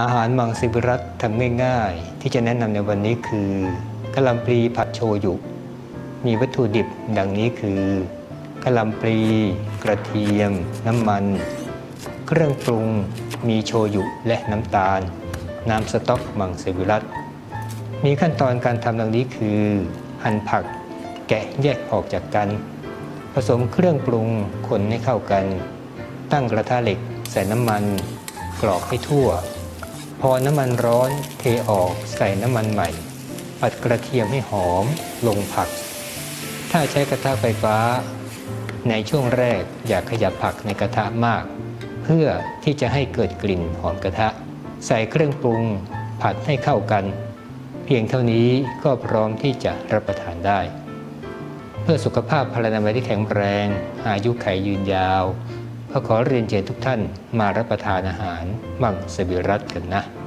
อาหารมังสวิรัตทำง่ายๆ ที่จะแนะนำในวันนี้คือกะหล่ำปลีผัดโชยุ มีวัตถุดิบดังนี้คือกะหล่ำปลีกระเทียม น้ำมัน เครื่องปรุงมีโชยุและน้ำตาล น้ำสต๊อกมังสวิรัตมีขั้นตอนการทำดังนี้คือ หั่นผัก แกะแยกออกจากกัน ผสมเครื่องปรุงคนให้เข้ากัน ตั้งกระทะเหล็กใส่น้ำมัน กรอกให้ทั่ว อน้ำมันร้อนเทออกใส่น้ำมันใหม่ผัดกระเทียมให้หอมลงผัก ถ้าใช้กระทะไฟฟ้า ในช่วงแรกอย่าขยับผักในกระทะมาก เพื่อที่จะให้เกิดกลิ่นหอมกระทะ ใส่เครื่องปรุงผัดให้เข้ากัน เพียงเท่านี้ก็พร้อมที่จะรับประทานได้ เพื่อสุขภาพพลานามัยที่แข็งแรง อายุขัยยืนยาว ก็ขอเรียนเชิญทุกท่านมารับประทานอาหารมังสวิรัตกันนะ